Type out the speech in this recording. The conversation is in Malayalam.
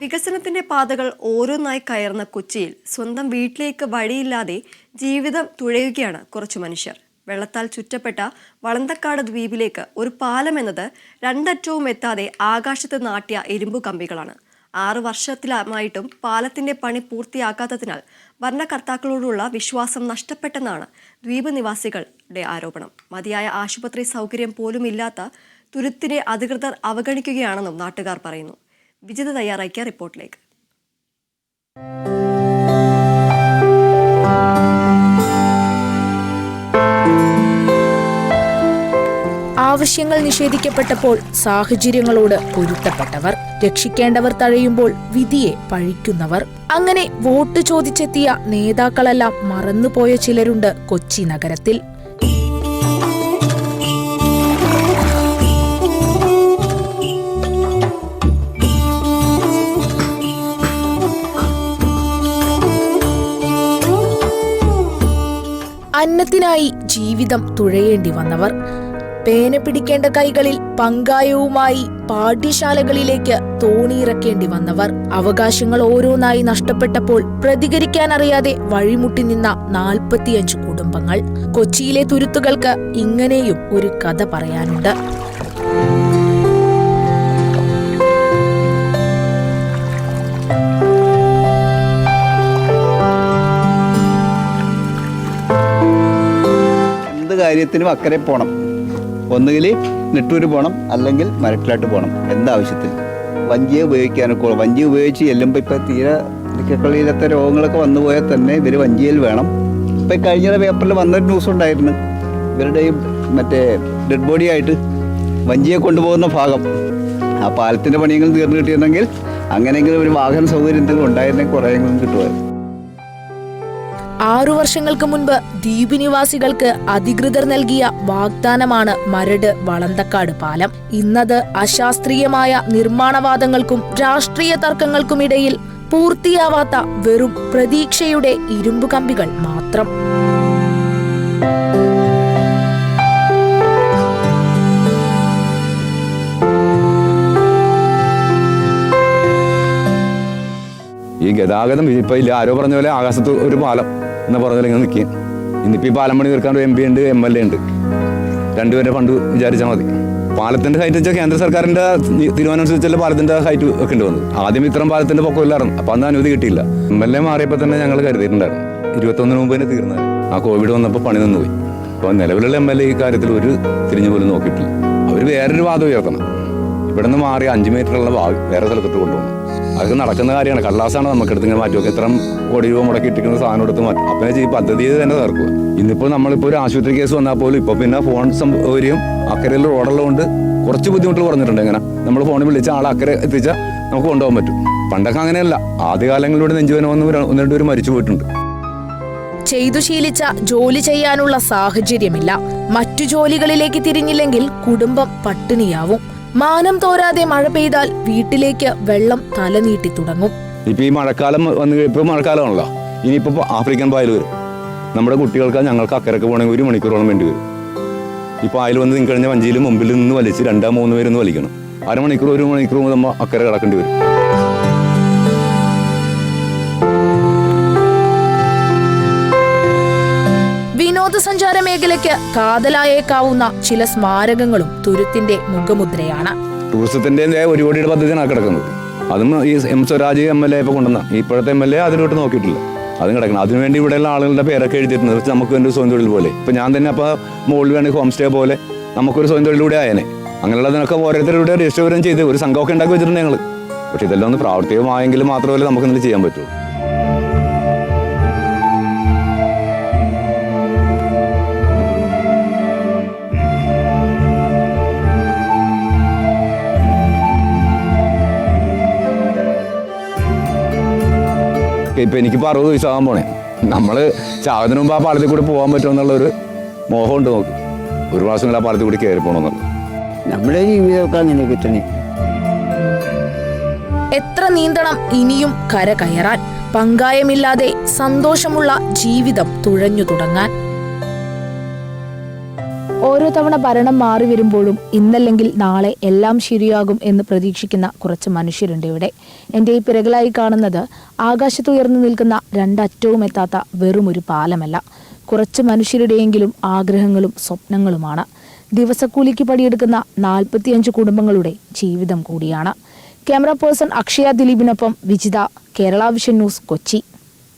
വികസനത്തിന്റെ പാതകൾ ഓരോന്നായി കയറുന്ന കൊച്ചിയിൽ സ്വന്തം വീട്ടിലേക്ക് വഴിയില്ലാതെ ജീവിതം തുഴയുകയാണ് കുറച്ചു മനുഷ്യർ. വെള്ളത്താൽ ചുറ്റപ്പെട്ട വളന്തക്കാട് ദ്വീപിലേക്ക് ഒരു പാലം എന്നത് രണ്ടറ്റവും എത്താതെ ആകാശത്ത് നാട്ടിയ ഇരുമ്പു കമ്പികളാണ്. ആറു വർഷത്തിലായിട്ടും പാലത്തിന്റെ പണി പൂർത്തിയാക്കാത്തതിനാൽ ഭരണകർത്താക്കളോടുള്ള വിശ്വാസം നഷ്ടപ്പെട്ടെന്നാണ് ദ്വീപ് നിവാസികളുടെ ആരോപണം. മതിയായ ആശുപത്രി സൗകര്യം പോലുമില്ലാത്ത തുരുത്തിനെ അധികൃതർ അവഗണിക്കുകയാണെന്നും നാട്ടുകാർ പറയുന്നു. വിജിത തയ്യാറാക്കിയ റിപ്പോർട്ടിലേക്ക്. ആവശ്യങ്ങൾ നിഷേധിക്കപ്പെട്ടപ്പോൾ സാഹചര്യങ്ങളോട് പൊരുത്തപ്പെട്ടവർ രക്ഷിക്കേണ്ടവർ തഴയുമ്പോൾ വിധിയെ പഴിക്കുന്നവർ. അങ്ങനെ വോട്ട് ചോദിച്ചെത്തിയ നേതാക്കളെല്ലാം മറന്നുപോയ ചിലരുണ്ട് കൊച്ചി നഗരത്തിൽ. അന്നത്തിനായി ജീവിതം തുഴയേണ്ടി വന്നവർ. പേന പിടിക്കേണ്ട കൈകളിൽ പങ്കായവുമായി പാഠ്യശാലകളിലേക്ക് തോണിയിറക്കേണ്ടി വന്നവർ. അവകാശങ്ങൾ ഓരോന്നായി നഷ്ടപ്പെട്ടപ്പോൾ പ്രതികരിക്കാനറിയാതെ വഴിമുട്ടി നിന്ന നാൽപ്പത്തിയഞ്ച് കുടുംബങ്ങൾ. കൊച്ചിയിലെ തുരുത്തുകൾക്ക് ഇങ്ങനെയും ഒരു കഥ പറയാനുണ്ട്. കാര്യത്തിനും അക്കരെ പോകണം ഒന്നുകിൽ നെട്ടൂർ പോകണം അല്ലെങ്കിൽ മരട്ടിലാട്ട് പോകണം എന്താവശ്യത്തിൽ? വഞ്ചിയെ ഉപയോഗിക്കാനൊക്കെ. വഞ്ചി ഉപയോഗിച്ച് ചെല്ലുമ്പോൾ ഇപ്പം തീരെ ഇടയ്ക്കളിയിലത്തെ രോഗങ്ങളൊക്കെ വന്നു പോയാൽ തന്നെ ഇവർ വഞ്ചിയിൽ വേണം. ഇപ്പം കഴിഞ്ഞ പേപ്പറിൽ വന്നൊരു ന്യൂസ് ഉണ്ടായിരുന്നു. ഇവരുടെ മറ്റേ ഡെഡ് ബോഡി ആയിട്ട് വഞ്ചിയെ കൊണ്ടുപോകുന്ന ഭാഗം. ആ പാലത്തിന്റെ പണിയെങ്കിലും തീർന്നു കിട്ടിയിരുന്നെങ്കിൽ അങ്ങനെയെങ്കിലും ഒരു വാഹന സൗകര്യം എന്തെങ്കിലും ഉണ്ടായിരുന്നെങ്കിൽ കുറേയെങ്കിലും കിട്ടുമായിരുന്നു. ആറു വർഷങ്ങൾക്ക് മുൻപ് ദ്വീപ് നിവാസികൾക്ക് അധികൃതർ നൽകിയ വാഗ്ദാനമാണ് മരട് വളന്തക്കാട് പാലം. ഇന്നത് അശാസ്ത്രീയമായ നിർമ്മാണവാദങ്ങൾക്കും രാഷ്ട്രീയ തർക്കങ്ങൾക്കുമിടയിൽ പൂർത്തിയാവാത്ത വെറും പ്രതീക്ഷയുടെ ഇരുമ്പു കമ്പികൾ മാത്രം. ഈ ഗതാഗതം ഇപ്പം ഇല്ല. ആരോ പറഞ്ഞ പോലെ ആകാശത്ത് ഒരു പാലം. എന്ന് പറഞ്ഞ പോലെ ഇങ്ങനെ നിൽക്കുകയും ഇന്നിപ്പോൾ ഈ പാലം പണി തീർക്കാൻ ഒരു എം പി ഉണ്ട് എം എൽ എ ഉണ്ട്. രണ്ടുപേരെ ഫണ്ട് വിചാരിച്ചാൽ മതി. പാലത്തിന്റെ ഹൈറ്റ് വെച്ചാൽ കേന്ദ്ര സർക്കാരിന്റെ തീരുമാനം അനുസരിച്ചല്ല പാലത്തിന്റെ ഹൈറ്റ് ഒക്കെ ഉണ്ട് വന്നത്. ആദ്യം ഇത്രയും പാലത്തിന്റെ പൊക്കമില്ലായിരുന്നു അപ്പോൾ അന്ന് അനുമതി കിട്ടിയില്ല. എം എൽ എ മാറിയപ്പോൾ തന്നെ ഞങ്ങൾ കരുതിയിട്ടുണ്ടായിരുന്നു. ഇരുപത്തൊന്നിന് മുമ്പ് തന്നെ തീർന്നത്. ആ കോവിഡ് വന്നപ്പോൾ പണി നിന്നുപോയി. അപ്പോൾ നിലവിലുള്ള എം എൽ എ ഈ കാര്യത്തിൽ ഒരു തിരിഞ്ഞു പോലും നോക്കിയിട്ടില്ല. അവർ വേറൊരു വാദം ഉയർത്തണം. ഇവിടെ നിന്ന് മാറി അഞ്ച് മീറ്ററുള്ള ഭാഗം വേറെ സ്ഥലത്തോട്ട് കൊണ്ടുപോകണം. അതൊക്കെ നടക്കുന്ന കാര്യമാണ്. കള്ളാസാണ് നമുക്ക് എടുത്തിങ്ങനെ മാറ്റി ഇത്രയും കോടി രൂപ മുടക്കി ഇട്ടിരിക്കുന്ന സാധനം എടുത്ത് മാറ്റും. അപ്പം ഈ പദ്ധതി തന്നെ തീർക്കുക ഇന്നിപ്പോൾ നമ്മളിപ്പോൾ ഒരു ആശുപത്രി കേസ് വന്നാൽ പോലും ഇപ്പോൾ പിന്നെ ഫോൺ സൗകര്യം അക്കരയിൽ റോഡുള്ളതുകൊണ്ട് കുറച്ച് ബുദ്ധിമുട്ടുകൾ പറഞ്ഞിട്ടുണ്ട് ഇങ്ങനെ. നമ്മൾ ഫോണിൽ വിളിച്ച ആളെ അക്കരെ എത്തിച്ചാൽ നമുക്ക് കൊണ്ടുപോകാൻ പറ്റും. പണ്ടൊക്കെ അങ്ങനെയല്ല. ആദ്യകാലങ്ങളിലൂടെ നെഞ്ചുവേന വന്ന് ഒന്ന് രണ്ടുപേരും മരിച്ചു പോയിട്ടുണ്ട്. ചെയ്തു ശീലിച്ച ജോലി ചെയ്യാനുള്ള സാഹചര്യമില്ല. മറ്റു ജോലികളിലേക്ക് തിരിഞ്ഞില്ലെങ്കിൽ കുടുംബം പട്ടിണിയാവും. മാനം തോരാതെ മഴ പെയ്താൽ വീട്ടിലേക്ക് വെള്ളം തലനീട്ടി തുടങ്ങും. ഇപ്പൊ ഈ മഴക്കാലം വന്ന് ഇപ്പൊ മഴക്കാലമാണല്ലോ. ഇനിയിപ്പോ ആഫ്രിക്കൻ പായൽ വരും. നമ്മുടെ കുട്ടികൾക്ക് ഞങ്ങൾക്ക് അക്കരക്ക് പോകണമെങ്കിൽ ഒരു മണിക്കൂറോളം വേണ്ടി വരും. ഈ പായൽ വന്ന് നിങ്ങൾ കഴിഞ്ഞ വഞ്ചിയിൽ മുമ്പിൽ നിന്ന് വലിച്ച് രണ്ടാം മൂന്ന് പേരൊന്ന് വലിക്കണം. അരമണിക്കൂർ ഒരു മണിക്കൂർ നമ്മൾ അക്കരെ കിടക്കേണ്ടി വരും. വിനോദസഞ്ചാര മേഖലയ്ക്ക് കാതലായേക്കാവുന്ന ചില സ്മാരകങ്ങളും തുരുത്തിന്റെ മുഖമുദ്രയാണ്. ടൂറിസത്തിന്റെ ഒരു കോടിയുടെ പദ്ധതിയാണ് കിടക്കുന്നത്. അതും ഈ M Swaraj M L A ഇപ്പൊ കൊണ്ടുവന്ന ഇപ്പോഴത്തെ എം എൽ എ അതിലോട്ട് നോക്കിയിട്ടില്ല. അതും കിടക്കണം. അതിനുവേണ്ടി ഇവിടെയുള്ള ആളുകളുടെ പേരൊക്കെ എഴുതിയിട്ടുണ്ട്. നമുക്ക് ഒരു സ്വയം തൊഴിൽ പോലെ. ഇപ്പൊ ഞാൻ തന്നെ അപ്പൊ മുകളിൽ വേണമെങ്കിൽ ഹോം സ്റ്റേ പോലെ നമുക്കൊരു സ്വയം തൊഴിലൂടെ ആയനെ. അങ്ങനെയുള്ളതിനൊക്കെ ഓരോരുത്തരുടെ രജിസ്റ്റർ ചെയ്ത് ഒരു സംഘമൊക്കെ ഉണ്ടാക്കി വെച്ചിട്ടുണ്ട് ഞങ്ങൾ പക്ഷെ ഇതെല്ലാം ഒന്ന് പ്രാവർത്തികമായെങ്കിൽ മാത്രമല്ലേ നമുക്ക് എന്തെങ്കിലും ചെയ്യാൻ പറ്റുള്ളൂ. ഇപ്പൊ എനിക്കിപ്പോൾ അറുപത് വയസ്സാകാൻ പോണേ. നമ്മൾ ചാകുന്നതിന് മുമ്പ് ആ പാലത്തിൽ കൂടി പോകാൻ പറ്റുമെന്നുള്ള ഒരു ഉണ്ട് നോക്ക് ഒരു പ്രാവശ്യം ആ പാലത്തിൽ കൂടി കയറി പോകണമെന്നുള്ളത് നമ്മുടെ ജീവിതമൊക്കെ അങ്ങനെ കിട്ടണി. എത്ര നീന്തണം ഇനിയും കര കയറാൻ? പങ്കായമില്ലാതെ സന്തോഷമുള്ള ജീവിതം തുഴഞ്ഞു തുടങ്ങാൻ. ഓരോ തവണ ഭരണം മാറി വരുമ്പോഴും ഇന്നല്ലെങ്കിൽ നാളെ എല്ലാം ശരിയാകും എന്ന് പ്രതീക്ഷിക്കുന്ന കുറച്ച് മനുഷ്യരുണ്ട് ഇവിടെ. എന്റെ ഈ പിറകിലായി കാണുന്നത് ആകാശത്തുയർന്നു നിൽക്കുന്ന രണ്ടറ്റവും എത്താത്ത വെറും ഒരു പാലമല്ല. കുറച്ച് മനുഷ്യരുടെയെങ്കിലും ആഗ്രഹങ്ങളും സ്വപ്നങ്ങളുമാണ്. ദിവസക്കൂലിക്ക് പണിയെടുക്കുന്ന നാൽപ്പത്തിയഞ്ച് കുടുംബങ്ങളുടെ ജീവിതം കൂടിയാണ്. ക്യാമറ പേഴ്സൺ അക്ഷയ ദിലീപിനൊപ്പം വിജിത കേരള വിഷൻ ന്യൂസ് കൊച്ചി.